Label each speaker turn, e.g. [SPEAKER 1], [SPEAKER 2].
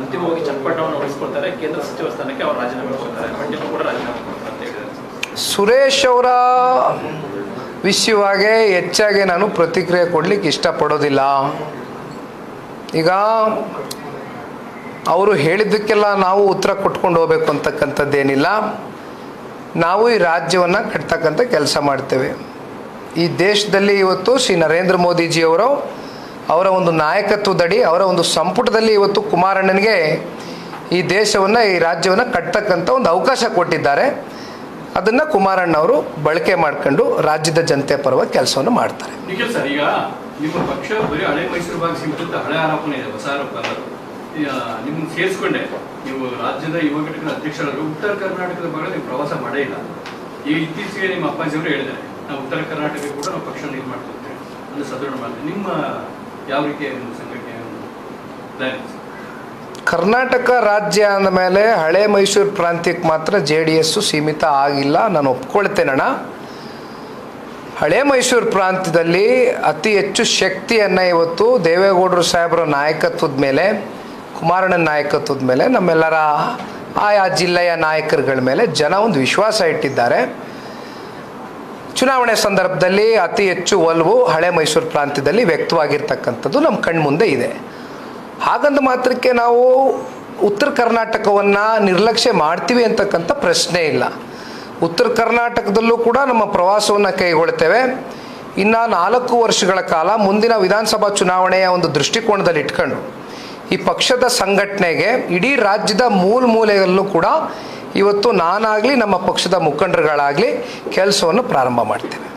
[SPEAKER 1] ಅಂತಿಮವಾಗಿ ಚಟ್ಪಟವನ್ನು ಉಳಿಸ್ಕೊಳ್ತಾರೆ. ಕೇಂದ್ರ ಸಚಿವ ಸ್ಥಾನಕ್ಕೆ ಅವರು ರಾಜೀನಾಮೆ ಕೊಡ್ತಾರೆ. ಮಂಡ್ಯ ಕೂಡ ರಾಜೀನಾಮೆ ಅಂತ
[SPEAKER 2] ಸುರೇಶ್ ಅವರ ವಿಷಯವಾಗಿ ಹೆಚ್ಚಾಗಿ ನಾನು ಪ್ರತಿಕ್ರಿಯೆ ಕೊಡಲಿಕ್ಕೆ ಇಷ್ಟಪಡೋದಿಲ್ಲ. ಈಗ ಅವರು ಹೇಳಿದ್ದಕ್ಕೆಲ್ಲ ನಾವು ಉತ್ತರ ಕೊಟ್ಕೊಂಡು ಹೋಗ್ಬೇಕು ಅಂತಕ್ಕಂಥದ್ದೇನಿಲ್ಲ. ನಾವು ಈ ರಾಜ್ಯವನ್ನು ಕಟ್ತಕ್ಕಂಥ ಕೆಲಸ ಮಾಡ್ತೇವೆ. ಈ ದೇಶದಲ್ಲಿ ಇವತ್ತು ಶ್ರೀ ನರೇಂದ್ರ ಮೋದಿಜಿಯವರು ಅವರ ಒಂದು ನಾಯಕತ್ವದಡಿ, ಅವರ ಒಂದು ಸಂಪುಟದಲ್ಲಿ ಇವತ್ತು ಕುಮಾರಣ್ಣನಿಗೆ ಈ ದೇಶವನ್ನು, ಈ ರಾಜ್ಯವನ್ನು ಕಟ್ತಕ್ಕಂಥ ಒಂದು ಅವಕಾಶ ಕೊಟ್ಟಿದ್ದಾರೆ. ಅದನ್ನು ಕುಮಾರಣ್ಣವರು ಬಳಕೆ ಮಾಡ್ಕೊಂಡು ರಾಜ್ಯದ ಜನತೆ ಪರವಾಗಿ ಕೆಲಸವನ್ನು ಮಾಡ್ತಾರೆ.
[SPEAKER 3] ಇತ್ತೀಚೆಗೆ ಮಾಡ್ತೀವಿ ಯಾವ ರೀತಿಯ?
[SPEAKER 2] ಕರ್ನಾಟಕ ರಾಜ್ಯ ಅಂದಮೇಲೆ ಹಳೆ ಮೈಸೂರು ಪ್ರಾಂತ್ಯಕ್ಕೆ ಮಾತ್ರ ಜೆ ಡಿ ಎಸ್ಸು ಸೀಮಿತ ಆಗಿಲ್ಲ. ನಾನು ಒಪ್ಕೊಳ್ತೇನಣ್ಣ ಹಳೆ ಮೈಸೂರು ಪ್ರಾಂತ್ಯದಲ್ಲಿ ಅತಿ ಹೆಚ್ಚು ಶಕ್ತಿಯನ್ನು ಇವತ್ತು ದೇವೇಗೌಡರು ಸಾಹೇಬರ ನಾಯಕತ್ವದ ಮೇಲೆ ಕುಮಾರಣ್ಣನ ನಾಯಕತ್ವದ ಮೇಲೆ, ನಮ್ಮೆಲ್ಲರ ಆಯಾ ಜಿಲ್ಲೆಯ ನಾಯಕರುಗಳ ಮೇಲೆ ಜನ ಒಂದು ವಿಶ್ವಾಸ ಇಟ್ಟಿದ್ದಾರೆ. ಚುನಾವಣೆ ಸಂದರ್ಭದಲ್ಲಿ ಅತಿ ಹೆಚ್ಚು ಒಲವು ಹಳೆ ಮೈಸೂರು ಪ್ರಾಂತ್ಯದಲ್ಲಿ ವ್ಯಕ್ತವಾಗಿರ್ತಕ್ಕಂಥದ್ದು ನಮ್ಮ ಕಣ್ಮುಂದೆ ಇದೆ. ಹಾಗಂದ ಮಾತ್ರಕ್ಕೆ ನಾವು ಉತ್ತರ ಕರ್ನಾಟಕವನ್ನು ನಿರ್ಲಕ್ಷ್ಯ ಮಾಡ್ತೀವಿ ಅಂತಕ್ಕಂಥ ಪ್ರಶ್ನೆ ಇಲ್ಲ. ಉತ್ತರ ಕರ್ನಾಟಕದಲ್ಲೂ ಕೂಡ ನಮ್ಮ ಪ್ರವಾಸವನ್ನು ಕೈಗೊಳ್ತೇವೆ. ಇನ್ನು ನಾಲ್ಕು ವರ್ಷಗಳ ಕಾಲ ಮುಂದಿನ ವಿಧಾನಸಭಾ ಚುನಾವಣೆಯ ಒಂದು ದೃಷ್ಟಿಕೋನದಲ್ಲಿ ಇಟ್ಕೊಂಡು ಈ ಪಕ್ಷದ ಸಂಘಟನೆಗೆ ಇಡೀ ರಾಜ್ಯದ ಮೂಲ ಮೂಲೆಯಲ್ಲೂ ಕೂಡ ಇವತ್ತು ನಾನಾಗಲಿ ನಮ್ಮ ಪಕ್ಷದ ಮುಖಂಡರುಗಳಾಗಲಿ ಕೆಲಸವನ್ನು ಪ್ರಾರಂಭ ಮಾಡ್ತೇವೆ